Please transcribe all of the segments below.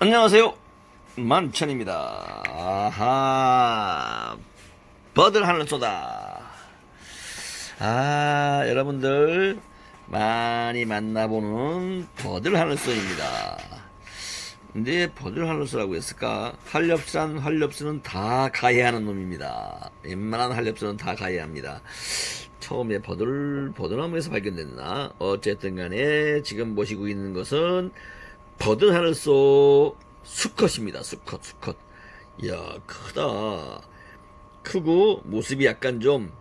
안녕하세요. 만천입니다. 아하. 버들 하늘 쏘다. 아, 여러분들 많이 만나보는 버들 하늘 쏘입니다. 근데 버들 하늘 쏘라고 했을까? 활렵산 활렵수는 다 가해하는 놈입니다. 웬만한 활렵수는 다 가해합니다. 처음에 버들, 버들나무에서 발견됐나? 어쨌든 간에 지금 보시고 있는 것은 버들 하늘소 수컷입니다. 수컷, 수컷. 이야, 크다. 크고 모습이 약간 좀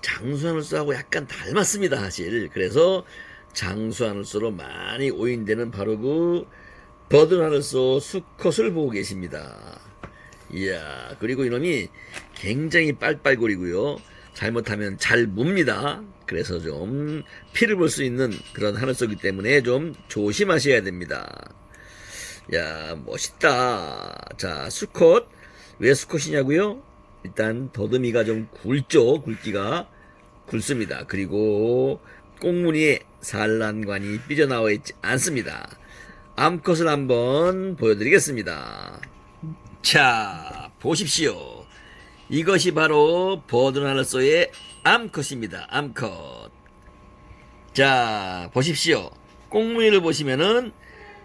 장수 하늘소하고 약간 닮았습니다, 사실. 그래서 장수 하늘소로 많이 오인되는 바로 그 버들 하늘소 수컷을 보고 계십니다. 이야, 그리고 이놈이 굉장히 빨빨거리고요. 잘못하면 잘 뭅니다. 그래서 좀 피를 볼 수 있는 그런 하늘소기 때문에 좀 조심하셔야 됩니다. 야, 멋있다. 자, 수컷. 왜 수컷이냐고요? 일단 더듬이가 좀 굵죠. 굵기가 굵습니다. 그리고 꽁무니에 산란관이 삐져나와 있지 않습니다. 암컷을 한번 보여드리겠습니다. 자, 보십시오. 이것이 바로 버든 하늘소의 암컷입니다. 암컷. 자, 보십시오. 꽁무니를 보시면은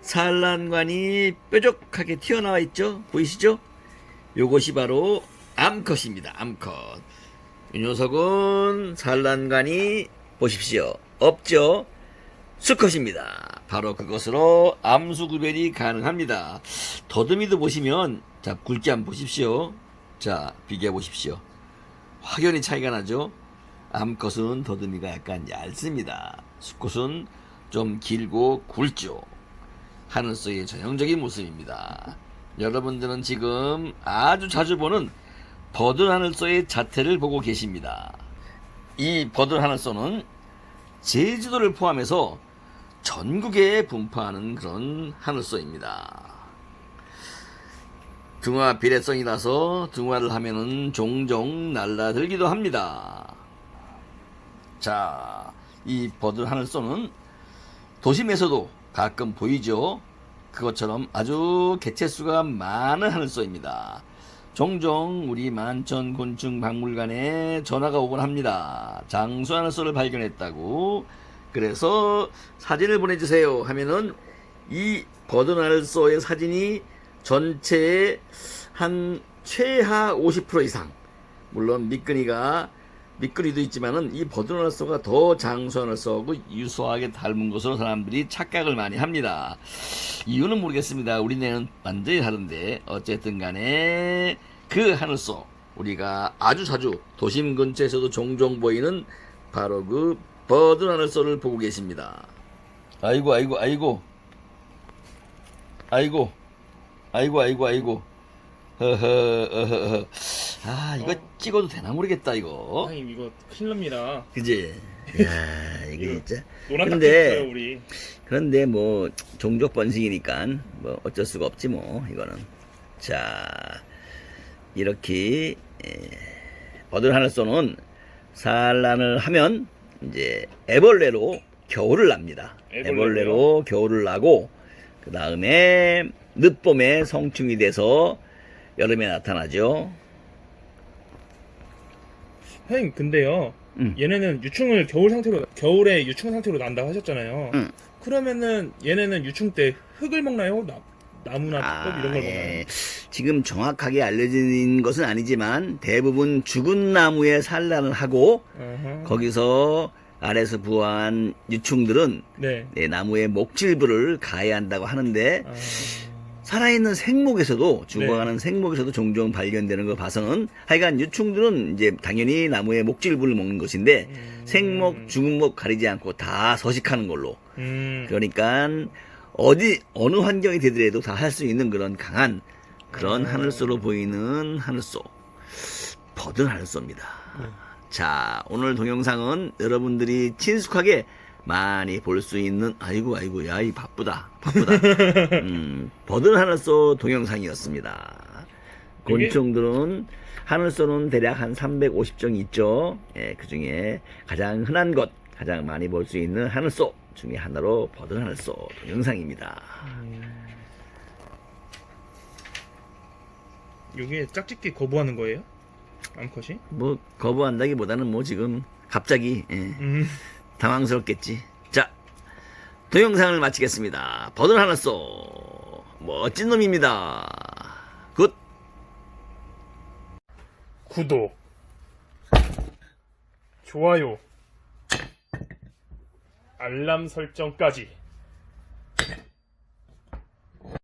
산란관이 뾰족하게 튀어나와 있죠? 보이시죠? 요것이 바로 암컷입니다. 암컷. 이 녀석은 산란관이 보십시오. 없죠? 수컷입니다. 바로 그것으로 암수 구별이 가능합니다. 더듬이도 보시면 자 굵기 한번 보십시오. 자 비교해 보십시오. 확연히 차이가 나죠. 암컷은 더듬이가 약간 얇습니다. 수컷은 좀 길고 굵죠. 하늘소의 전형적인 모습입니다. 여러분들은 지금 아주 자주 보는 버든 하늘소의 자태를 보고 계십니다. 이 버든 하늘소는 제주도를 포함해서 전국에 분포하는 그런 하늘소입니다. 등화 비례성이라서 등화를 하면은 종종 날라들기도 합니다. 자, 이 버들 하늘소는 도심에서도 가끔 보이죠. 그것처럼 아주 개체수가 많은 하늘소입니다. 종종 우리 만천곤충 박물관에 전화가 오곤 합니다. 장수 하늘소를 발견했다고. 그래서 사진을 보내주세요 하면은 이 버든 하늘소의 사진이 전체의 한 최하 50% 이상. 물론 미끈이가 미끄리도 있지만은 이 버드너스가 더 장수하는 쏘고 유수하게 닮은 것으로 사람들이 착각을 많이 합니다. 이유는 모르겠습니다. 우리네는 완전히 다른데 어쨌든 간에 그 하늘소 우리가 아주 자주 도심 근처에서도 종종 보이는 바로 그 버드 하늘소를 보고 계십니다. 아이고 아이고 아이고 아이고 아이고 아이고 아이고. 허허 어허 아 이거 찍어도 되나 모르겠다 이거. 형님 이거 큰일 납니다. 그지? 야 이거 진짜. 노란 근데- 딱지 있어요 우리. 그런데 뭐 종족 번식이니까 뭐 어쩔 수가 없지 뭐 이거는. 자 이렇게 에, 버들 하늘소는 산란을 하면 이제 애벌레로 겨울을 납니다. 애벌레로요? 애벌레로 겨울을 나고 그 다음에 늦봄에 성충이 돼서 여름에 나타나죠 형님 근데요. 음. 얘네는 유충을 겨울 상태로 겨울에 유충 상태로 난다고 하셨잖아요. 음. 그러면은 얘네는 유충 때 흙을 먹나요? 나, 나무나 흙 이런 걸 먹나요? 예. 지금 정확하게 알려진 것은 아니지만 대부분 죽은 나무에 산란을 하고 어허. 거기서 아래서 부화한 유충들은 네. 네, 나무에 목질부를 가해야 한다고 하는데 아... 살아있는 생목에서도 네. 죽어가는 생목에서도 종종 발견되는 거 봐서는 하여간 유충들은 이제 당연히 나무에 목질부를 먹는 것인데 음. 생목, 죽은 목 가리지 않고 다 서식하는 걸로 음. 그러니까 어디 어느 환경이 되더라도 다 할 수 있는 그런 강한 그런 음. 하늘소로 보이는 하늘소 버든 하늘소입니다. 네. 자 오늘 동영상은 여러분들이 친숙하게 많이 볼 수 있는 아이고 아이고 야이 바쁘다 바쁘다 음, 버든 하늘소 동영상이었습니다. 이게- 곤충들은 하늘소는 대략 한 350종 있죠. 예, 그 중에 가장 흔한 것, 가장 많이 볼 수 있는 하늘소 중에 하나로 버든 하늘소 동영상입니다. 음. 요게 짝짓기 거부하는 거예요? 암컷이? 뭐 거부한다기보다는 뭐 지금 갑자기 예, 음. 당황스럽겠지. 자, 동영상을 마치겠습니다. 버들 하나 쏘. 멋진 놈입니다. 굿. 구독, 좋아요, 알람 설정까지